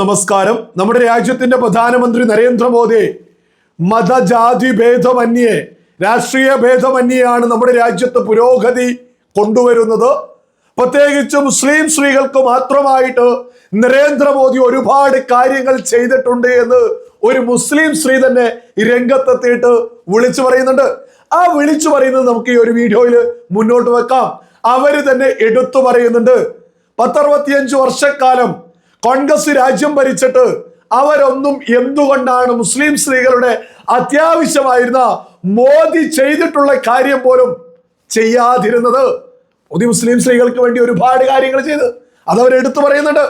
നമസ്കാരം. നമ്മുടെ രാജ്യത്തിന്റെ പ്രധാനമന്ത്രി നരേന്ദ്രമോദി മതജാതി ഭേദമന്യേ രാഷ്ട്രീയ ഭേദമന്യെയാണ് നമ്മുടെ രാജ്യത്ത് പുരോഗതി കൊണ്ടുവരുന്നത്. പ്രത്യേകിച്ച് മുസ്ലിം സ്ത്രീകൾക്ക് മാത്രമായിട്ട് നരേന്ദ്രമോദി ഒരുപാട് കാര്യങ്ങൾ ചെയ്തിട്ടുണ്ട് എന്ന് ഒരു മുസ്ലിം സ്ത്രീ തന്നെ രംഗത്തെത്തിയിട്ട് വിളിച്ചു പറയുന്നുണ്ട്. ആ വിളിച്ചു പറയുന്നത് നമുക്ക് ഈ ഒരു വീഡിയോയിൽ മുന്നോട്ട് വെക്കാം. അവർ തന്നെ എടുത്തു പറയുന്നുണ്ട്. പത്തറുപത്തിയഞ്ച് വർഷക്കാലം കോൺഗ്രസ് രാജ്യം ഭരിച്ചിട്ട് അവരൊന്നും എന്തുകൊണ്ടാണ് മുസ്ലിം സ്ത്രീകളുടെ അത്യാവശ്യമായിരുന്ന മോദി ചെയ്തിട്ടുള്ള കാര്യം പോലും ചെയ്യാതിരുന്നത്? മോദി മുസ്ലിം സ്ത്രീകൾക്ക് വേണ്ടി ഒരുപാട് കാര്യങ്ങൾ ചെയ്ത് അതവരെടുത്തു പറയുന്നുണ്ട്.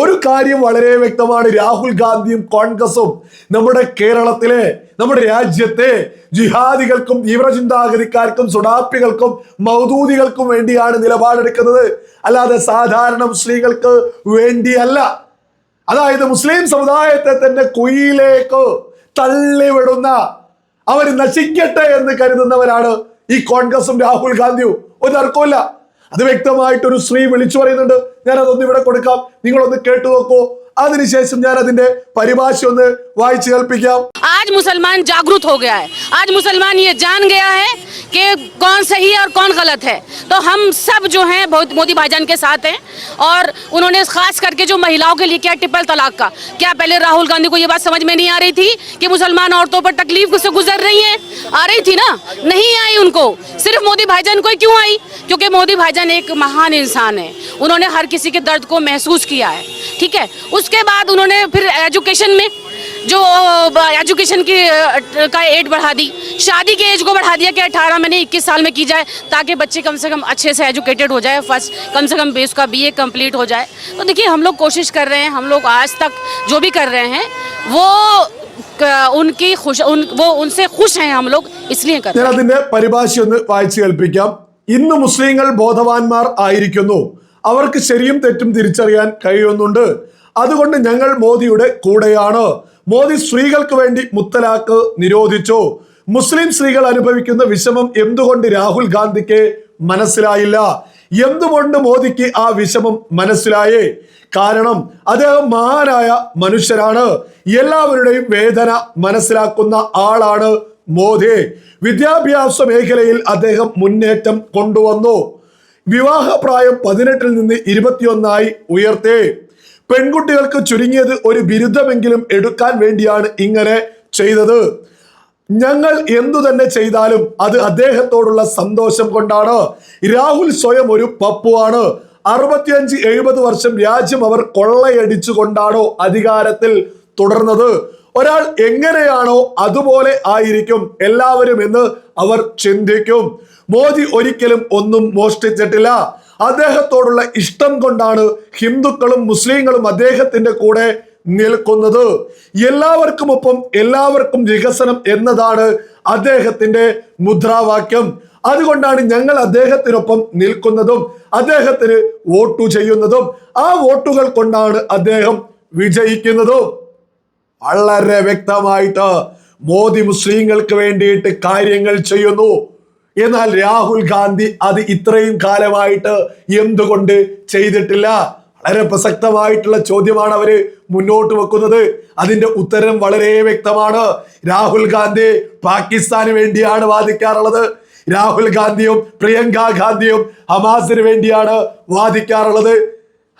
ഒരു കാര്യം വളരെ വ്യക്തമാണ്. രാഹുൽ ഗാന്ധിയും കോൺഗ്രസും നമ്മുടെ കേരളത്തിലെ നമ്മുടെ രാജ്യത്തെ ജിഹാദികൾക്കും തീവ്രചിന്താഗതിക്കാർക്കും സുഡാപ്പികൾക്കും മൗദൂദികൾക്കും വേണ്ടിയാണ് നിലപാടെടുക്കുന്നത്. അല്ലാതെ സാധാരണ മുസ്ലിങ്ങൾക്ക് വേണ്ടിയല്ല. അതായത് മുസ്ലിം സമുദായത്തെ തന്നെ കുയിലേക്ക് തള്ളിവിടുന്ന അവർ നശിക്കട്ടെ എന്ന് കരുതുന്നവരാണ് ഈ കോൺഗ്രസും രാഹുൽ ഗാന്ധിയും. ഒരു തർക്കമില്ല അത് വ്യക്തമായിട്ട് ഒരു സ്ത്രീ വിളിച്ചു പറയുന്നുണ്ട് ഞാൻ അതൊന്ന് ഇവിടെ കൊടുക്കാം. നിങ്ങളൊന്ന് കേട്ടു നോക്കൂ അതിനുശേഷം ഞാൻ അതിന്റെ പരിഭാഷ ഒന്ന് വായിച്ചു കേൾപ്പിക്കാം आज मुसलमान जागरूक हो गया है आज मुसलमान ये जान गया है कि कौन सही है और कौन गलत है तो हम सब जो हैं बहुत मोदी भाईजान के साथ हैं और उन्होंने खास करके जो महिलाओं के लिए किया ट्रिपल तलाक का क्या पहले राहुल गांधी को ये बात समझ में नहीं आ रही थी कि मुसलमान औरतों पर तकलीफ से गुजर रही हैं आ रही थी ना नहीं आई उनको सिर्फ मोदी भाईजान को ही क्यों आई क्योंकि मोदी भाईजान एक महान इंसान है उन्होंने हर किसी के दर्द को महसूस किया है ठीक है उसके बाद उन्होंने फिर एजुकेशन में जो एजुकेशन की अ, का एज बढ़ा दी शादी के एज को बढ़ा दिया कि 18 में नहीं 21 साल में की जाए ताकि बच्चे कम से कम अच्छे से एजुकेटेड हो जाए फर्स्ट कम से कम बेस का बीए कंप्लीट हो जाए तो देखिए हम लोग कोशिश कर रहे हैं हम लोग आज तक जो भी कर रहे हैं वो क- उनकी खुश उन वो उनसे खुश हैं हम लोग इसलिए कर रहे हैं ഞാൻ അതിന്റെ പരിഭാഷ ഒന്ന് വായിച്ചു കേൾപ്പിക്കാം ഇന്ന് മുസ്ലിങ്ങൾ ബോധവാന്മാർ ആയിരിക്കുന്നു അവർക്ക് ശരിയും തെറ്റും തിരിച്ചറിയാൻ കഴിയുന്നുണ്ട് അതുകൊണ്ട് ഞങ്ങൾ മോദിയുടെ കൂടെയാണ് മോദി സ്ത്രീകൾക്ക് വേണ്ടി മുത്തലാക്ക് നിരോധിച്ചു. മുസ്ലിം സ്ത്രീകൾ അനുഭവിക്കുന്ന വിഷമം എന്തുകൊണ്ട് രാഹുൽ ഗാന്ധിക്ക് മനസ്സിലായില്ല? എന്തുകൊണ്ട് മോദിക്ക് ആ വിഷമം മനസ്സിലായേ? കാരണം അദ്ദേഹം മഹാനായ മനുഷ്യരാണ്. എല്ലാവരുടെയും വേദന മനസ്സിലാക്കുന്ന ആളാണ് മോദി. വിദ്യാഭ്യാസ മേഖലയിൽ അദ്ദേഹം മുന്നേറ്റം കൊണ്ടുവന്നു. വിവാഹപ്രായം പതിനെട്ടിൽ നിന്ന് ഇരുപത്തിയൊന്നായി ഉയർത്തി. പെൺകുട്ടികൾക്ക് ചുരുങ്ങിയത് ഒരു ബിരുദമെങ്കിലും എടുക്കാൻ വേണ്ടിയാണ് ഇങ്ങനെ ചെയ്തത്. ഞങ്ങൾ എന്തു തന്നെ ചെയ്താലും അത് അദ്ദേഹത്തോടുള്ള സന്തോഷം കൊണ്ടാണ്. രാഹുൽ സ്വയം ഒരു പപ്പുവാണ്. അറുപത്തിയഞ്ച് എഴുപത് വർഷം രാജ്യം അവർ കൊള്ളയടിച്ചു കൊണ്ടാണോ അധികാരത്തിൽ തുടർന്നത്? ഒരാൾ എങ്ങനെയാണോ അതുപോലെ ആയിരിക്കും എല്ലാവരും എന്ന് അവർ ചിന്തിക്കും. മോദി ഒരിക്കലും ഒന്നും മോഷ്ടിച്ചിട്ടില്ല. അദ്ദേഹത്തോടുള്ള ഇഷ്ടം കൊണ്ടാണ് ഹിന്ദുക്കളും മുസ്ലിങ്ങളും അദ്ദേഹത്തിന്റെ കൂടെ നിൽക്കുന്നത്. എല്ലാവർക്കും ഒപ്പം എല്ലാവർക്കും വികസനം എന്നതാണ് അദ്ദേഹത്തിന്റെ മുദ്രാവാക്യം. അതുകൊണ്ടാണ് ഞങ്ങൾ അദ്ദേഹത്തിനൊപ്പം നിൽക്കുന്നതും അദ്ദേഹത്തിന് വോട്ടു ചെയ്യുന്നതും ആ വോട്ടുകൾ കൊണ്ടാണ് അദ്ദേഹം വിജയിക്കുന്നതും. വളരെ വ്യക്തമായിട്ട് മോദി മുസ്ലിങ്ങൾക്ക് വേണ്ടിയിട്ട് കാര്യങ്ങൾ ചെയ്യുന്നു. എന്നാൽ രാഹുൽ ഗാന്ധി അത് ഇത്രയും കാലമായിട്ട് എന്തുകൊണ്ട് ചെയ്തിട്ടില്ല? വളരെ പ്രസക്തമായിട്ടുള്ള ചോദ്യമാണ് അവർ മുന്നോട്ട് വെക്കുന്നത്. അതിന്റെ ഉത്തരം വളരെ വ്യക്തമാണ്. രാഹുൽ ഗാന്ധി പാകിസ്ഥാന് വേണ്ടിയാണ് വാദിക്കാറുള്ളത്. രാഹുൽ ഗാന്ധിയും പ്രിയങ്ക ഗാന്ധിയും ഹമാസിന് വേണ്ടിയാണ് വാദിക്കാറുള്ളത്.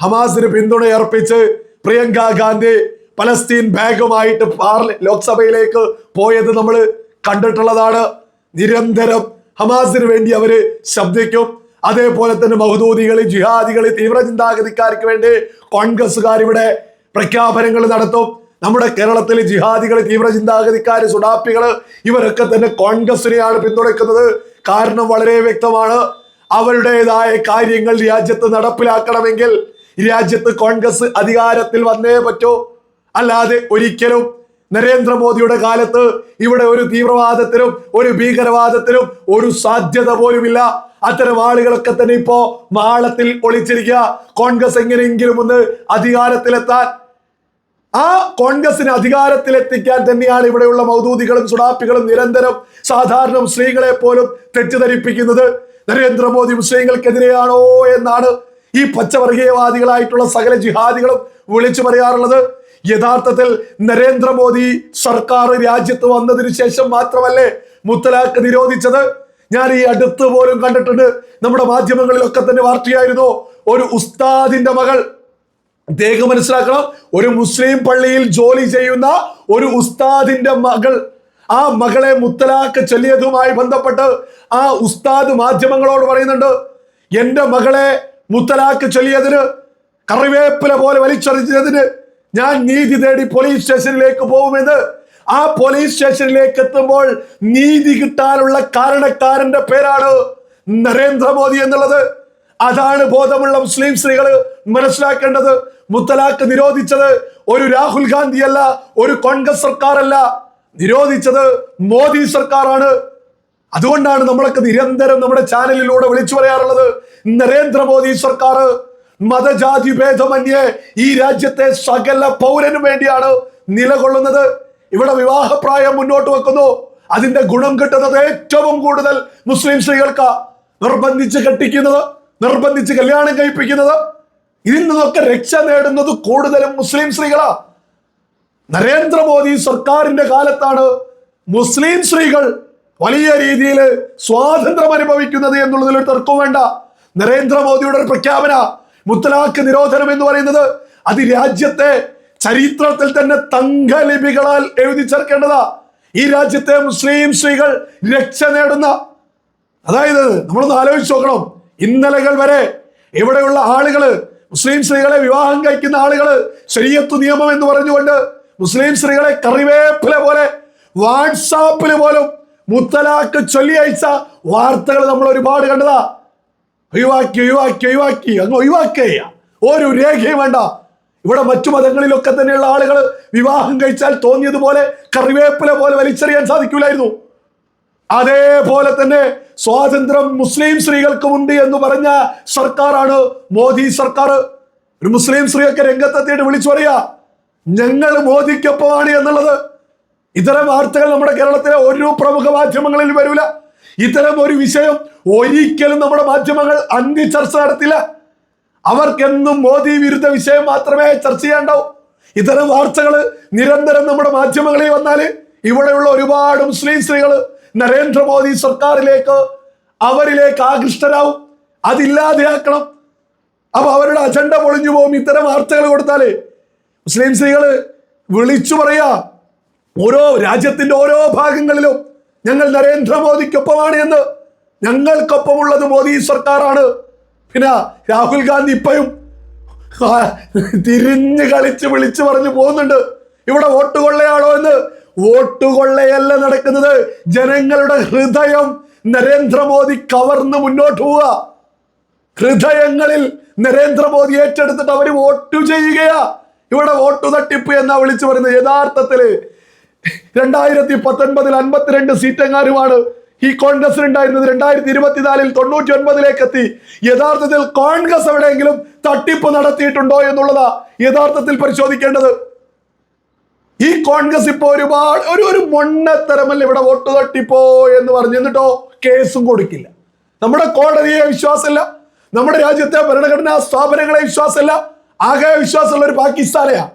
ഹമാസിന് പിന്തുണയർപ്പിച്ച് പ്രിയങ്ക ഗാന്ധി പലസ്തീൻ ബാഗുമായിട്ട് പാർല ലോക്സഭയിലേക്ക് പോയത് നമ്മൾ കണ്ടിട്ടുള്ളതാണ്. നിരന്തരം ഹമാസിന് വേണ്ടി അവർ ശബ്ദിക്കും. അതേപോലെ തന്നെ മഹദൂദികൾ ജിഹാദികൾ തീവ്ര ചിന്താഗതിക്കാർക്ക് വേണ്ടി കോൺഗ്രസ്സുകാർ ഇവിടെ പ്രഖ്യാപനങ്ങൾ നടത്തും. നമ്മുടെ കേരളത്തിൽ ജിഹാദികൾ തീവ്ര ചിന്താഗതിക്കാർ സുഡാപ്പികൾ ഇവരൊക്കെ തന്നെ കോൺഗ്രസിനെയാണ് പിന്തുണയ്ക്കുന്നത്. കാരണം വളരെ വ്യക്തമാണ്. അവരുടേതായ കാര്യങ്ങൾ രാജ്യത്ത് നടപ്പിലാക്കണമെങ്കിൽ രാജ്യത്ത് കോൺഗ്രസ് അധികാരത്തിൽ വന്നേ പറ്റൂ. അല്ലാതെ ഒരിക്കലും നരേന്ദ്രമോദിയുടെ കാലത്ത് ഇവിടെ ഒരു തീവ്രവാദത്തിനും ഒരു ഭീകരവാദത്തിനും ഒരു സാധ്യത പോലുമില്ല. അത്തരം ആളുകളൊക്കെ തന്നെ ഇപ്പോ മാളത്തിൽ ഒളിച്ചിരിക്കുക. കോൺഗ്രസ് എങ്ങനെയെങ്കിലും ഒന്ന് അധികാരത്തിലെത്താൻ. ആ കോൺഗ്രസിന് അധികാരത്തിലെത്തിക്കാൻ തന്നെയാണ് ഇവിടെയുള്ള മൗദൂദികളും സുഡാപ്പികളും നിരന്തരം സാധാരണ മുസ്ലിങ്ങളെ പോലും തെറ്റിദ്ധരിപ്പിക്കുന്നത്. നരേന്ദ്രമോദി മുസ്ലിങ്ങൾക്കെതിരെയാണോ എന്നാണ് ഈ പച്ചവർഗീയവാദികളായിട്ടുള്ള സകല ജിഹാദികളും വിളിച്ചു പറയാറുള്ളത്. യഥാർത്ഥത്തിൽ നരേന്ദ്രമോദി സർക്കാർ രാജ്യത്ത് വന്നതിന് ശേഷം മാത്രമല്ലേ മുത്തലാഖ് നിരോധിച്ചത്? ഞാൻ ഈ അടുത്ത് പോലും കണ്ടിട്ടുണ്ട്. നമ്മുടെ മാധ്യമങ്ങളിലൊക്കെ തന്നെ വാർത്തയായിരുന്നു. ഒരു ഉസ്താദിന്റെ മകൾ. ദേഹം മനസ്സിലാക്കണം. ഒരു മുസ്ലിം പള്ളിയിൽ ജോലി ചെയ്യുന്ന ഒരു ഉസ്താദിന്റെ മകൾ. ആ മകളെ മുത്തലാഖ് ചൊല്ലിയതുമായി ബന്ധപ്പെട്ട് ആ ഉസ്താദ് മാധ്യമങ്ങളോട് പറയുന്നുണ്ട് എന്റെ മകളെ മുത്തലാഖ് ചൊല്ലിയതിന് കറിവേപ്പില പോലെ വലിച്ചെറിഞ്ഞതിന് ഞാൻ നീതി തേടി പോലീസ് സ്റ്റേഷനിലേക്ക് പോകുമെന്ന്. ആ പോലീസ് സ്റ്റേഷനിലേക്ക് എത്തുമ്പോൾ നീതി കിട്ടാനുള്ള കാരണക്കാരന്റെ പേരാണ് നരേന്ദ്രമോദി എന്നുള്ളത്. അതാണ് ബോധമുള്ള മുസ്ലിം സ്ത്രീകൾ മനസ്സിലാക്കേണ്ടത്. മുത്തലാഖ് നിരോധിച്ചത് ഒരു രാഹുൽ ഗാന്ധി അല്ല ഒരു കോൺഗ്രസ് സർക്കാരല്ല. നിരോധിച്ചത് മോദി സർക്കാരാണ്. അതുകൊണ്ടാണ് നമ്മളൊക്കെ നിരന്തരം നമ്മുടെ ചാനലിലൂടെ വിളിച്ചു പറയാറുള്ളത് നരേന്ദ്രമോദി സർക്കാർ മതജാതി ഭേദമന്യേ ഈ രാജ്യത്തെ സകല പൗരനും വേണ്ടിയാണ് നിലകൊള്ളുന്നത്. ഇവിടെ വിവാഹപ്രായം മുന്നോട്ട് വെക്കുന്നു. അതിന്റെ ഗുണം കിട്ടുന്നത് ഏറ്റവും കൂടുതൽ മുസ്ലിം സ്ത്രീകൾക്ക്. നിർബന്ധിച്ച് കെട്ടിക്കുന്നത് നിർബന്ധിച്ച് കല്യാണം കഴിപ്പിക്കുന്നത്. ഇതിൽ നിന്നൊക്കെ രക്ഷ നേടുന്നത് കൂടുതലും മുസ്ലിം സ്ത്രീകളാ. നരേന്ദ്രമോദി സർക്കാരിന്റെ കാലത്താണ് മുസ്ലിം സ്ത്രീകൾ വലിയ രീതിയിൽ സ്വാതന്ത്ര്യം അനുഭവിക്കുന്നത് എന്നുള്ളതിൽ ഒരു തർക്കവും വേണ്ട. നരേന്ദ്രമോദിയുടെ ഒരു പ്രഖ്യാപന മുത്തലാഖ് നിരോധനം എന്ന് പറയുന്നത് അത് രാജ്യത്തെ ചരിത്രത്തിൽ തന്നെ തങ്കലിപികളാൽ എഴുതി ചേർക്കേണ്ടതാ. ഈ രാജ്യത്തെ മുസ്ലിം സ്ത്രീകൾ രക്ഷ നേടുന്ന അതായത് നമ്മളൊന്ന് ആലോചിച്ച് നോക്കണം. ഇന്നലകൾ വരെ ഇവിടെയുള്ള ആളുകൾ മുസ്ലിം സ്ത്രീകളെ വിവാഹം കഴിക്കുന്ന ആളുകൾ ശരീരത്തു നിയമം എന്ന് പറഞ്ഞുകൊണ്ട് മുസ്ലിം സ്ത്രീകളെ കറിവേപ്പില പോലെ വാട്സാപ്പിൽ പോലും മുത്തലാക്ക് ചൊല്ലി അയച്ച വാർത്തകൾ നമ്മൾ ഒരുപാട് കണ്ടതാ. ഒഴിവാക്കി ഒഴിവാക്കി ഒഴിവാക്കി. അങ്ങ് ഒഴിവാക്കുക ഒരു രേഖയും വേണ്ട. ഇവിടെ മറ്റു മതങ്ങളിലൊക്കെ തന്നെയുള്ള ആളുകൾ വിവാഹം കഴിച്ചാൽ തോന്നിയതുപോലെ കറിവേപ്പില പോലെ വലിച്ചെറിയാൻ സാധിക്കില്ലായിരുന്നു അതേപോലെ തന്നെ സ്വാതന്ത്ര്യം മുസ്ലിം സ്ത്രീകൾക്കുമുണ്ട് എന്ന് പറഞ്ഞ സർക്കാരാണ് മോദി സർക്കാർ. ഒരു മുസ്ലിം സ്ത്രീയൊക്കെ രംഗത്തെത്തിയിട്ട് വിളിച്ചു പറയാ ഞങ്ങൾ മോദിക്കൊപ്പമാണ് എന്നുള്ളത്. ഇത്തരം വാർത്തകൾ നമ്മുടെ കേരളത്തിലെ ഒരു പ്രമുഖ മാധ്യമങ്ങളിൽ വരൂല. ഇത്തരം ഒരു വിഷയം ഒരിക്കലും നമ്മുടെ മാധ്യമങ്ങൾ അന്തി ചർച്ച നടത്തില്ല. അവർക്കെന്നും മോദി വിരുദ്ധ വിഷയം മാത്രമേ ചർച്ച ചെയ്യാണ്ടാവൂ. ഇത്തരം വാർത്തകൾ നിരന്തരം നമ്മുടെ മാധ്യമങ്ങളിൽ വന്നാൽ ഇവിടെയുള്ള ഒരുപാട് മുസ്ലിം സ്ത്രീകൾ നരേന്ദ്രമോദി സർക്കാരിലേക്ക് അവരിലേക്ക് ആകൃഷ്ടരാവും. അതില്ലാതെയാക്കണം. അപ്പൊ അവരുടെ അജണ്ട പൊളിഞ്ഞു പോകും ഇത്തരം വാർത്തകൾ കൊടുത്താൽ മുസ്ലിം സ്ത്രീകൾ വിളിച്ചു പറയാ. ഓരോ രാജ്യത്തിന്റെ ഓരോ ഭാഗങ്ങളിലും ഞങ്ങൾ നരേന്ദ്രമോദിക്കൊപ്പമാണ് എന്ന് ഞങ്ങൾക്കൊപ്പമുള്ളത് മോദി സർക്കാരാണ്. പിന്നെ രാഹുൽ ഗാന്ധി ഇപ്പോഴും തിരിഞ്ഞ് കളിച്ച് വിളിച്ചു പറഞ്ഞു പോകുന്നുണ്ട്. ഇവിടെ വോട്ട് കൊള്ളയാണോ എന്ന്? വോട്ട് കൊള്ളയല്ല നടക്കുന്നത്. ജനങ്ങളുടെ ഹൃദയം നരേന്ദ്രമോദി കവർന്ന് മുന്നോട്ട് പോവുക. ഹൃദയങ്ങളിൽ നരേന്ദ്രമോദി ഏറ്റെടുത്തിട്ട് അവർ വോട്ട് ചെയ്യുകയാ. ഇവിടെ വോട്ട് തട്ടിപ്പ് എന്നാ വിളിച്ചു പറയുന്നത്. യഥാർത്ഥത്തിൽ രണ്ടായിരത്തി പത്തൊൻപതിൽ അൻപത്തിരണ്ട് സീറ്റെങ്ങാനുമാണ് ഈ കോൺഗ്രസ് ഉണ്ടായിരുന്നത്. രണ്ടായിരത്തി ഇരുപത്തിനാലിൽ തൊണ്ണൂറ്റി ഒൻപതിലേക്ക് എത്തി യഥാർത്ഥത്തിൽ കോൺഗ്രസ് എവിടെയെങ്കിലും തട്ടിപ്പ് നടത്തിയിട്ടുണ്ടോ എന്നുള്ളതാ യഥാർത്ഥത്തിൽ പരിശോധിക്കേണ്ടത്. ഈ കോൺഗ്രസ് ഇപ്പോ ഒരുപാട് ഒരു ഒരു മൊണ്ണത്തരമല്ല ഇവിടെ വോട്ട് തട്ടിപ്പോ എന്ന് പറഞ്ഞു. കേസും കൊടുക്കില്ല. നമ്മുടെ കോടതിയെ വിശ്വാസമില്ല. നമ്മുടെ രാജ്യത്തെ ഭരണഘടനാ സ്ഥാപനങ്ങളെ വിശ്വാസമില്ല. ആകെ വിശ്വാസമുള്ള ഒരു പാകിസ്ഥാനെയാ.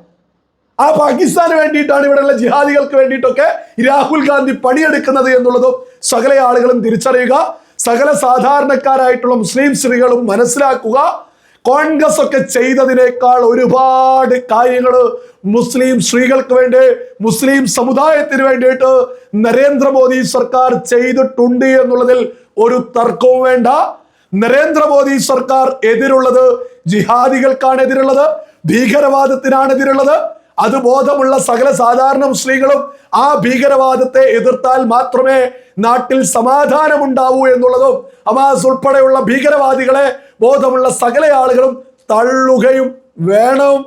ആ പാകിസ്ഥാന് വേണ്ടിയിട്ടാണ് ഇവിടെയുള്ള ജിഹാദികൾക്ക് വേണ്ടിയിട്ടൊക്കെ രാഹുൽ ഗാന്ധി പണിയെടുക്കുന്നത് എന്നുള്ളതും സകല ആളുകളും തിരിച്ചറിയുക സകല സാധാരണക്കാരായിട്ടുള്ള മുസ്ലിം സ്ത്രീകളും മനസ്സിലാക്കുക. കോൺഗ്രസ് ഒക്കെ ചെയ്തതിനേക്കാൾ ഒരുപാട് കാര്യങ്ങൾ മുസ്ലിം സ്ത്രീകൾക്ക് വേണ്ടി മുസ്ലിം സമുദായത്തിന് വേണ്ടിയിട്ട് നരേന്ദ്രമോദി സർക്കാർ ചെയ്തിട്ടുണ്ട് എന്നുള്ളതിൽ ഒരു തർക്കവും വേണ്ട. നരേന്ദ്രമോദി സർക്കാർ എതിരുള്ളത് ജിഹാദികൾക്കാണ് എതിരുള്ളത് ഭീകരവാദത്തിനാണ് എതിരുള്ളത്. അത് ബോധമുള്ള സകല സാധാരണ മുസ്ലിങ്ങളും ആ ഭീകരവാദത്തെ എതിർത്താൽ മാത്രമേ നാട്ടിൽ സമാധാനമുണ്ടാവൂ എന്നുള്ളതും ഹമാസ് ഉൾപ്പെടെയുള്ള ഭീകരവാദികളെ ബോധമുള്ള സകല ആളുകളും തള്ളുകയും വേണം.